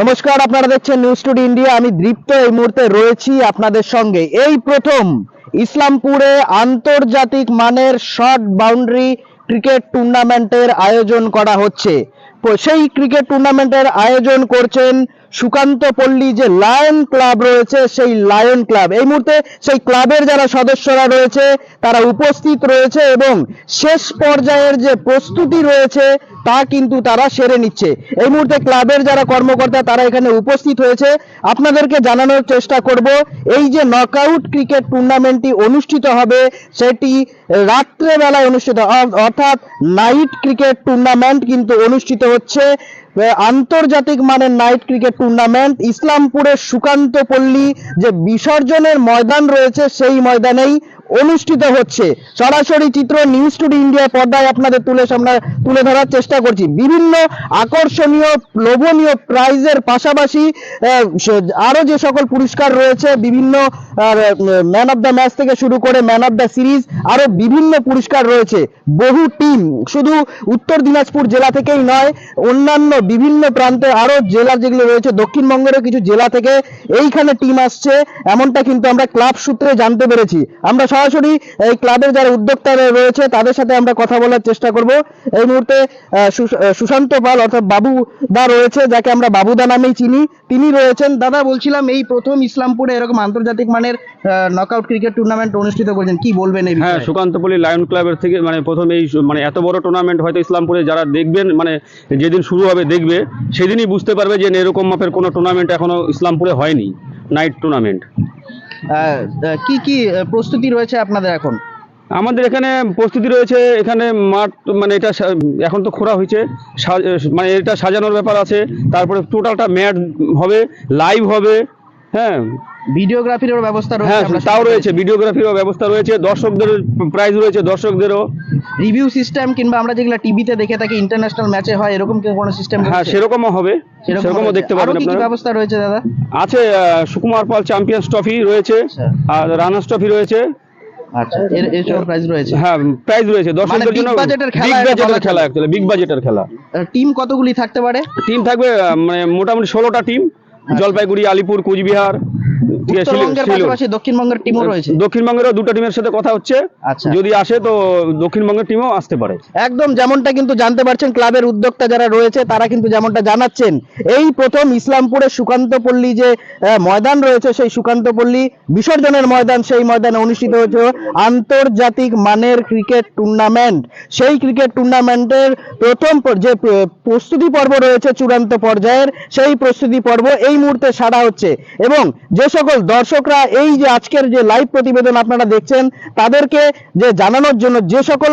নমস্কার, আপনারা দেখছেন নিউজ টুডে ইন্ডিয়া আমি দীপ্ত এই মুহূর্তে রয়েছি আপনাদের সঙ্গে। এই প্রথম ইসলামপুরে আন্তর্জাতিক মানের শর্ট বাউন্ডারি ক্রিকেট টুর্নামেন্টের আয়োজন করা হচ্ছে। সেই ক্রিকেট টুর্নামেন্টের আয়োজন করছেন সুকান্ত পল্লী, যে লায়ন ক্লাব রয়েছে, সেই লায়ন ক্লাব এই মুহূর্তে সেই ক্লাবের যারা সদস্যরা রয়েছে, তারা উপস্থিত রয়েছে এবং শেষ পর্যায়ের যে প্রস্তুতি রয়েছে তা কিন্তু তারা সেরে নিচ্ছে। এই মুহূর্তে ক্লাবের যারা কর্মকর্তা, তারা এখানে উপস্থিত হয়েছে। আপনাদেরকে জানানোর চেষ্টা করব, এই যে নকআউট ক্রিকেট টুর্নামেন্টটি অনুষ্ঠিত হবে, সেটি রাত্রেবেলায় অনুষ্ঠিত অর্থাৎ নাইট ক্রিকেট টুর্নামেন্ট কিন্তু অনুষ্ঠিত হচ্ছে। আন্তর্জাতিক মানের নাইট ক্রিকেট টুর্নামেন্ট ইসলামপুরের সুকান্ত পল্লী যে বিসর্জনের ময়দান রয়েছে, সেই ময়দানেই অনুষ্ঠিত হচ্ছে। সরাসরি চিত্র নিউজ টুডে ইন্ডিয়া পর্দায় আপনাদের তুলে সামনে তুলে ধরার চেষ্টা করছি। বিভিন্ন আকর্ষণীয় লোভনীয় প্রাইজের পাশাপাশি আহ, স- আরও যে সকল পুরস্কার রয়েছে বিভিন্ন ম্যান অফ দ্য ম্যাচ থেকে শুরু করে ম্যান অফ দ্য সিরিজ আরও বিভিন্ন পুরস্কার রয়েছে। বহু টিম শুধু উত্তর দিনাজপুর জেলা থেকেই নয় অন্যান্য বিভিন্ন প্রান্তে আরও জেলা যেগুলো রয়েছে দক্ষিণবঙ্গেরও কিছু জেলা থেকে এইখানে টিম আসছে। এমনটা কিন্তু আমরা ক্লাব সূত্রে জানতে পেরেছি। আমরা সরাসরি এই ক্লাবের যারা উদ্যোক্তারা রয়েছে, তাদের সাথে আমরা কথা বলার চেষ্টা করব। এই মুহূর্তে সুশান্ত পাল অর্থাৎ বাবু দা রয়েছে, যাকে আমরা বাবুদা নামেই চিনি। তিনি রয়েছেন। দাদা, বলছিলাম এই প্রথম ইসলামপুরে এরকম আন্তর্জাতিক মানের নকআউট ক্রিকেট টুর্নামেন্ট অনুষ্ঠিত করেছেন। কি বলবেন এই হ্যাঁ? সুকান্তপল্লী লায়ন ক্লাবের থেকে মানে প্রথম এই মানে এত বড় টুর্নামেন্ট হয়তো ইসলামপুরে যারা দেখবেন মানে যেদিন শুরু হবে দেখবে, সেদিনই বুঝতে পারবে যে এরকম মাপের কোনো টুর্নামেন্ট এখনও ইসলামপুরে হয়নি নাইট টুর্নামেন্ট কি কি প্রস্তুতি রয়েছে আপনাদের এখন? আমাদের এখানে প্রস্তুতি রয়েছে, এখানে মাঠ মানে এটা এখন তো খোঁড়া হয়েছে মানে এটা সাজানোর ব্যাপার আছে, তারপরে টোটালটা ম্যাট হবে লাইভ হবে হ্যাঁ। ভিডিওগ্রাফিরও ব্যবস্থা হ্যাঁ রয়েছে আমরা তাও রয়েছে ভিডিওগ্রাফিরও ব্যবস্থা রয়েছে দর্শকদের প্রাইজ রয়েছে দর্শকদেরও। রিভিউ সিস্টেম কিংবা আমরা যেগুলো টিভিতে দেখে থাকি ইন্টারন্যাশনাল ম্যাচে হয় এরকম কোনো সিস্টেম হ্যাঁ সেরকমও হবে সেরকমও দেখতে পাবেন কি কি ব্যবস্থা রয়েছে দাদা? আছে সুকুমার পাল চ্যাম্পিয়ন্স ট্রফি রয়েছে আচ্ছা। আর রানার্স ট্রফি রয়েছে। আচ্ছা এর এর সব রয়েছে। হ্যাঁ প্রাইজ রয়েছে দর্শকদের মানে জন্য খেলা বিগ বাজেটের খেলা অ্যাকচুয়ালি বিগ বাজেটের খেলা। টিম কতগুলি থাকতে পারে? টিম থাকবে মানে মোটামুটি ষোলোটা টিম জলপাইগুড়ি আলিপুর কোচবিহার। উত্তরবঙ্গের পাশাপাশি দক্ষিণবঙ্গের টিমও রয়েছে। দক্ষিণবঙ্গেরও দুটো টিমের সাথে কথা হচ্ছে। আচ্ছা। যদি আসে তো দক্ষিণবঙ্গের টিমও আসতে পারে। একদম যেমনটা কিন্তু জানতে পারছেন ক্লাবের উদ্যোক্তা যারা রয়েছে তারা কিন্তু যেমনটা জানাচ্ছেন এই প্রথম ইসলামপুরের সুকান্তপল্লী যে ময়দান রয়েছে সেই সুকান্তপল্লী বিসর্জনের ময়দান সেই ময়দানে অনুষ্ঠিত হয়েছে আন্তর্জাতিক মানের ক্রিকেট টুর্নামেন্ট। সেই ক্রিকেট টুর্নামেন্টের প্রথম যে প্রস্তুতি পর্ব রয়েছে চূড়ান্ত পর্যায়ের সেই প্রস্তুতি পর্ব এই মুহূর্তে সারা হচ্ছে। এবং যে সকল দর্শকরা, এই যে আজকের যে লাইভ প্রতিবেদন আপনারা দেখছেন, তাদেরকে যে জানানোর জন্য যে সকল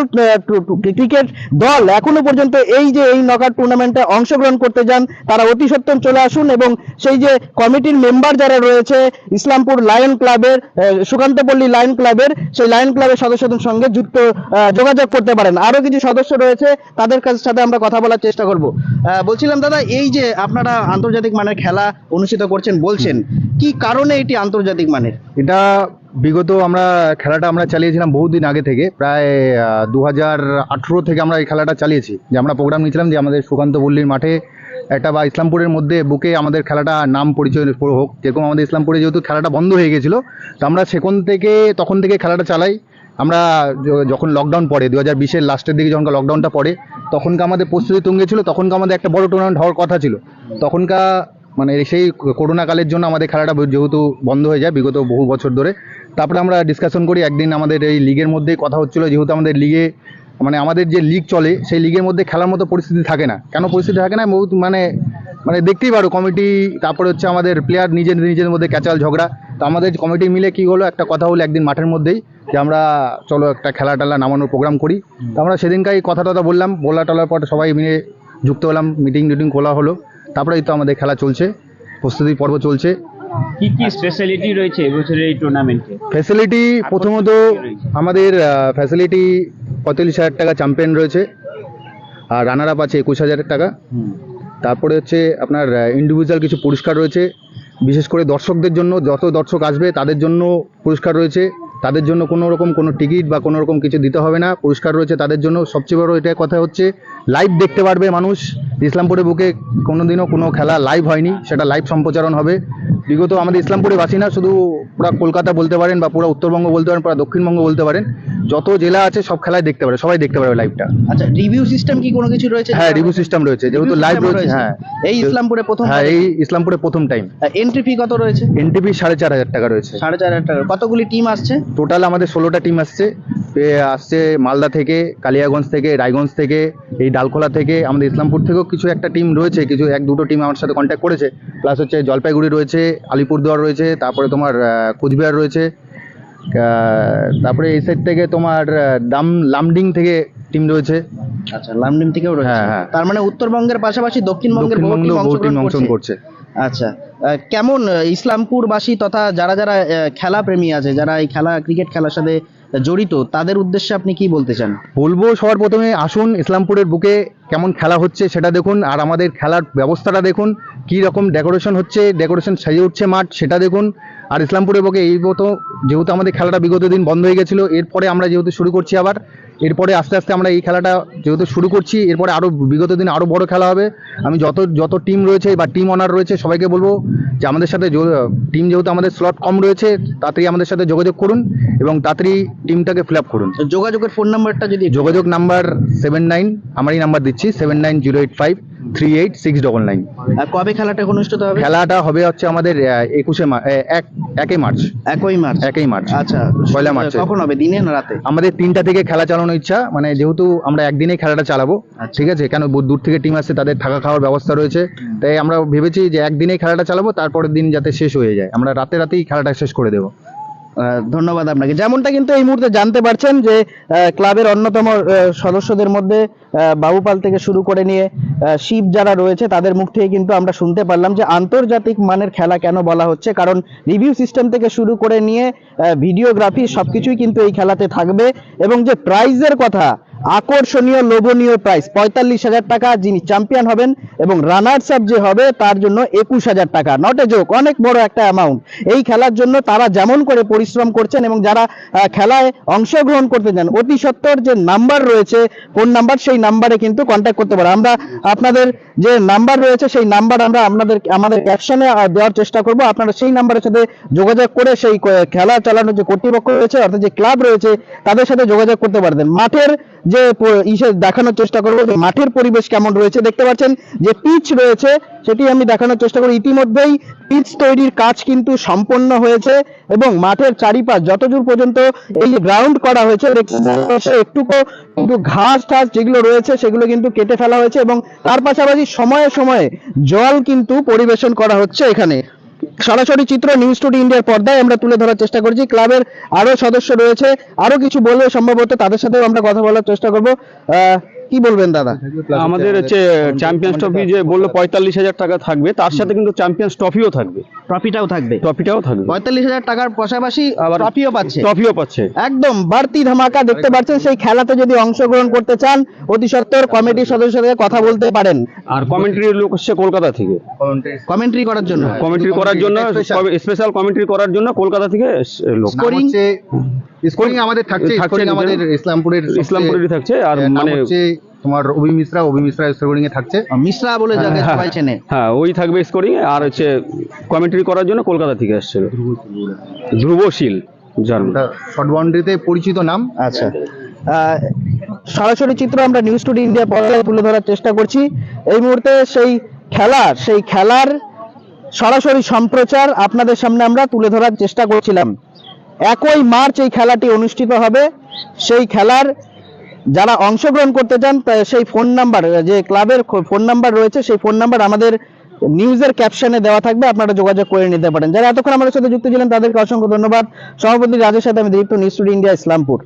ক্রিকেট দল এখনও পর্যন্ত এই যে এই নকআউট টুর্নামেন্টে অংশগ্রহণ করতে যান, তারা অতি সত্বর চলে আসুন এবং সেই যে কমিটির মেম্বার যারা রয়েছে, ইসলামপুর লায়ন ক্লাবের সুকান্তপল্লী লায়ন ক্লাবের সেই লায়ন ক্লাবের সদস্যদের সঙ্গে যুক্ত যোগাযোগ করতে পারেন। আরও কিছু সদস্য রয়েছে, তাদের কাছ, সাথে আমরা কথা বলার চেষ্টা করব। বলছিলাম দাদা, এই যে আপনারা আন্তর্জাতিক মানের খেলা অনুষ্ঠিত করছেন, বলছেন কি কারণে এটি আন্তর্জাতিক মানের? এটা বিগত আমরা খেলাটা আমরা চালিয়েছিলাম বহুদিন আগে থেকে, প্রায় দু হাজার আঠেরো থেকে আমরা এই খেলাটা চালিয়েছি। যে আমরা প্রোগ্রাম নিয়েছিলাম যে আমাদের সুকান্ত পল্লীর মাঠে একটা বা ইসলামপুরের মধ্যে বুকে আমাদের খেলাটা নাম পরিচয় হোক, যেরকম আমাদের ইসলামপুরে যেহেতু খেলাটা বন্ধ হয়ে গেছিল, তো আমরা সেখান থেকে, তখন থেকে খেলাটা চালাই। আমরা যখন লকডাউন পড়ে দু হাজার বিশের লাস্টের দিকে যখন লকডাউনটা পড়ে, তখনকার আমাদের প্রস্তুতি তুঙ্গে ছিল, তখনকার আমাদের একটা বড় টুর্নামেন্ট হওয়ার কথা ছিল। তখনকার মানে সেই করোনা কালের জন্য আমাদের খেলাটা যেহেতু বন্ধ হয়ে যায়, বিগত বহু বছর ধরে। তারপরে আমরা ডিসকাশন করি, একদিন আমাদের এই লিগের মধ্যেই কথা হচ্ছিল, যেহেতু আমাদের লিগে মানে আমাদের যে লিগ চলে, সেই লিগের মধ্যে খেলার মতো পরিস্থিতি থাকে না। কেন পরিস্থিতি থাকে না? বহুত মানে মানে দেখতেই পারো কমিটি তারপরে হচ্ছে আমাদের প্লেয়ার নিজের নিজের মধ্যে ক্যাচাল ঝগড়া। তো আমাদের কমিটি মিলে কি হলো? একটা কথা হলো একদিন মাঠের মধ্যেই, যে আমরা চলো একটা খেলা টেলা নামানোর প্রোগ্রাম করি। তো আমরা সেদিনকাই কথা টথা বললাম বলা টলার পর সবাই মিলে যুক্ত হলাম মিটিং টিটিং খোলা হলো। তারপরে এই তো আমাদের খেলা চলছে প্রস্তুতি পর্ব চলছে। কি কি স্পেশালিটি রয়েছে এবছরের এই টুর্নামেন্টে ফ্যাসিলিটি প্রথমত আমাদের ফ্যাসিলিটি পঁয়তাল্লিশ হাজার টাকা চ্যাম্পিয়ন রয়েছে আর রানার আপ আছে একুশ হাজার টাকা। তারপরে হচ্ছে আপনার ইন্ডিভিজুয়াল কিছু পুরস্কার রয়েছে বিশেষ করে দর্শকদের জন্য যত দর্শক আসবে তাদের জন্য পুরস্কার রয়েছে। তাদের জন্য কোনো রকম কোনো টিকিট বা কোনো রকম কিছু দিতে হবে না, পুরস্কার রয়েছে তাদের জন্য। সবচেয়ে বড় এটা কথা হচ্ছে লাইভ দেখতে পারবে মানুষ। ইসলামপুরে বুকে কোনোদিনও কোনো খেলা লাইভ হয়নি, সেটা লাইভ সম্প্রচারণ হবে। বিগত আমাদের ইসলামপুরে বাসী না, শুধু পুরো কলকাতা বলতে পারেন বা পুরো উত্তরবঙ্গ বলতে পারেন, পুরো দক্ষিণবঙ্গ বলতে পারেন। যত জেলা আছে সব খেলায় দেখতে পারে সবাই দেখতে পারবে লাইভটা আচ্ছা রিভিউ সিস্টেম কি কোনো কিছু রয়েছে? হ্যাঁ রিভিউ সিস্টেম রয়েছে যেহেতু লাইভ রয়েছে হ্যাঁ। এই ইসলামপুরে প্রথম হ্যাঁ এই ইসলামপুরে প্রথম টাইম এন্ট্রি ফি কত রয়েছে? এনটিপি সাড়ে চার হাজার টাকা রয়েছে। সাড়ে চার হাজার টাকা। কতগুলি টিম আসছে? টোটাল আমাদের ষোলোটা টিম আসছে। আসছে মালদা থেকে কালিয়াগঞ্জ থেকে রায়গঞ্জ থেকে এই ডালখোলা থেকে আমাদের ইসলামপুর থেকেও কিছু একটা টিম রয়েছে কিছু এক দুটো টিম আমার সাথে কন্ট্যাক্ট করেছে। প্লাস হচ্ছে জলপাইগুড়ি রয়েছে আলিপুরদুয়ার রয়েছে তারপরে তোমার কোচবিহার রয়েছে তারপরে এই সাইড থেকে তোমার দাম লামডিং থেকে টিম রয়েছে। আচ্ছা লামডিম থেকেও রয়েছে। হ্যাঁ, হ্যাঁ। তার মানে উত্তরবঙ্গের পাশাপাশি দক্ষিণবঙ্গের বহু টিম অংশগ্রহণ করছে। আচ্ছা কেমন ইসলামপুরবাসী তথা যারা যারা খেলা প্রেমী আছে যারা এই খেলা ক্রিকেট খেলার সাথে জড়িত তাদের উদ্দেশ্যে আপনি কি বলতে চান? বলব সবার প্রথমে আসুন ইসলামপুরের বুকে কেমন খেলা হচ্ছে সেটা দেখুন আর আমাদের খেলার ব্যবস্থাটা দেখুন কী রকম ডেকোরেশন হচ্ছে ডেকোরেশন সেজে উঠছে মাঠ সেটা দেখুন। আর ইসলামপুরের বুকে এই মতো যেহেতু আমাদের খেলাটা বিগত দিন বন্ধ হয়ে গেছিল এরপরে আমরা যেহেতু শুরু করছি আবার এরপরে আস্তে আস্তে আমরা এই খেলাটা যেহেতু শুরু করছি এরপরে আরও বিগত দিন আরও বড় খেলা হবে। আমি যত যত টিম রয়েছে বা টিম অনার রয়েছে সবাইকে বলব যে আমাদের সাথে টিম যেহেতু আমাদের স্লট কম রয়েছে তাড়াতাড়ি আমাদের সাথে যোগাযোগ করুন এবং তাড়াতাড়ি টিমটাকে ফিল আপ করুন। যোগাযোগের ফোন নাম্বারটা যদি যোগাযোগ নাম্বার সেভেন নাইন আমারই নাম্বার দিচ্ছি seven nine zero eight five three eight six double nine আর কবে খেলাটা অনুষ্ঠিত হবে? খেলাটা হবে হচ্ছে আমাদের একুশে এক একই মার্চ। একই মার্চ। একই মার্চ। আচ্ছা। পয়লা মার্চে। কখন হবে দিনে না রাতে? আমাদের তিনটা থেকে খেলা চালানোর ইচ্ছা মানে যেহেতু আমরা একদিনেই খেলাটা চালাবো আচ্ছা। ঠিক আছে? কেন দূর থেকে টিম আসছে তাদের থাকা খাওয়ার ব্যবস্থা রয়েছে। তাই আমরা ভেবেছি যে একদিনেই খেলাটা চালাবো তারপরের দিন যাতে শেষ হয়ে যায়। আমরা রাতে রাতেই খেলাটা শেষ করে দেবো। ধন্যবাদ আপনাকে। যেমনটা কিন্তু এই মুহূর্তে জানতে পারছেন যে ক্লাবের অন্যতম সদস্যদের মধ্যে বাবুপাল থেকে শুরু করে নিয়ে শিব যারা রয়েছে, তাদের মুখ থেকে কিন্তু আমরা শুনতে পারলাম যে আন্তর্জাতিক মানের খেলা কেন বলা হচ্ছে। কারণ রিভিউ সিস্টেম থেকে শুরু করে নিয়ে ভিডিওগ্রাফি সবকিছুই কিন্তু এই খেলাতে থাকবে। এবং যে প্রাইজের কথা আকর্ষণীয়, লোভনীয় প্রাইস পঁয়তাল্লিশ হাজার টাকা যিনি চ্যাম্পিয়ন হবেন এবং রানার্স আপ যে হবে, তার জন্য একুশ হাজার টাকা। নট এ জোক অনেক বড় একটা অ্যামাউন্ট এই খেলার জন্য তারা যেমন করে পরিশ্রম করছেন এবং যারা খেলায় অংশগ্রহণ করতে চান অতি সত্বর যে নাম্বার রয়েছে ফোন নাম্বার সেই নাম্বারে কিন্তু কন্ট্যাক্ট করতে পারে। আমরা আপনাদের যে নাম্বার রয়েছে, সেই নাম্বার আমরা আপনাদের, আমাদের ক্যাপশনে দেওয়ার চেষ্টা করব। আপনারা সেই নাম্বারের সাথে যোগাযোগ করে সেই খেলা চালানোর যে কর্তৃপক্ষ রয়েছে, অর্থাৎ যে ক্লাব রয়েছে, তাদের সাথে যোগাযোগ করতে পারবেন। মাঠের যে ইসে দেখানোর চেষ্টা করব যে মাঠের পরিবেশ কেমন রয়েছে। দেখতে পাচ্ছেন যে পিচ রয়েছে, সেটি আমি দেখানোর চেষ্টা করি। ইতিমধ্যেই পিচ তৈরির কাজ কিন্তু সম্পন্ন হয়েছে এবং মাঠের চারিপাশ যতদূর পর্যন্ত এই যে গ্রাউন্ড করা হয়েছে একটুকু কিন্তু ঘাস টাস যেগুলো রয়েছে, সেগুলো কিন্তু কেটে ফেলা হয়েছে এবং তার পাশাপাশি সময়ে সময়ে জল কিন্তু পরিবেশন করা হচ্ছে এখানে। সরাসরি চিত্র নিউজ টুডে ইন্ডিয়ার পর্দায় আমরা তুলে ধরার চেষ্টা করছি। ক্লাবের আরও সদস্য রয়েছে। আরও কিছু বলবে সম্ভবত তাদের সাথেও আমরা কথা বলার চেষ্টা করব। আহ, কি বলবেন দাদা? আমাদের হচ্ছে চ্যাম্পিয়ন্স ট্রফি যে বলল পঁয়তাল্লিশ হাজার টাকা থাকবে তার সাথে কিন্তু চ্যাম্পিয়ন্স ট্রফিও থাকবে। ট্রফিটাও থাকবে। ট্রফিটাও থাকবে। পঁয়তাল্লিশ হাজার টাকার পাশাপাশি আবার ট্রফিও পাচ্ছে। ট্রফিও পাচ্ছে। একদম বাড়তি ধামাকা দেখতে পাচ্ছেন সেই খেলাতে যদি অংশগ্রহণ করতে চান অতি সত্বর কমিটির সদস্যদের কথা বলতে পারেন। আর কমেন্ট্রি লোক হচ্ছে কলকাতা থেকে। কমেন্ট্রি করার জন্য। কমেন্ট্রি করার জন্য স্পেশাল কমেন্ট্রি করার জন্য কলকাতা থেকে লোক? স্কোরিং আমাদের থাকছে স্কোরিং আমাদের ইসলামপুরের ইসলামপুরেরই থাকছে আর মানে হচ্ছে তোমার অভি মিশ্রা অভি মিশ্রা স্কোরিং এ থাকছে। মিশ্রা বলে যাকে হ্যাঁ, সবাই চেনে। হ্যাঁ ওই থাকবে স্কোরিং এ আর হচ্ছে কমেন্ট্রি করার জন্য কলকাতা থেকে আসছিল। ধ্রুবশীল জার্মান শর্ট বাউন্ডারিতে পরিচিত নাম। আচ্ছা। সরাসরি চিত্র আমরা নিউজ টুডে ইন্ডিয়া পর্দায় তুলে ধরার চেষ্টা করছি। এই মুহূর্তে সেই খেলার সেই খেলার সরাসরি সম্প্রচার আপনাদের সামনে আমরা তুলে ধরার চেষ্টা করছিলাম। একই মার্চ এই খেলাটি অনুষ্ঠিত হবে। সেই খেলার যারা অংশগ্রহণ করতে চান সেই ফোন নাম্বার, যে ক্লাবের ফোন নাম্বার রয়েছে, সেই ফোন নাম্বার আমাদের নিউজের ক্যাপশনে দেওয়া থাকবে। আপনারা যোগাযোগ করে নিতে পারেন। যারা এতক্ষণ আমাদের সাথে যুক্ত ছিলেন, তাদেরকে অসংখ্য ধন্যবাদ। সভাপতি রাজের সাথে আমি দীপ্ত, নিউজ ইন্ডিয়া, ইসলামপুর।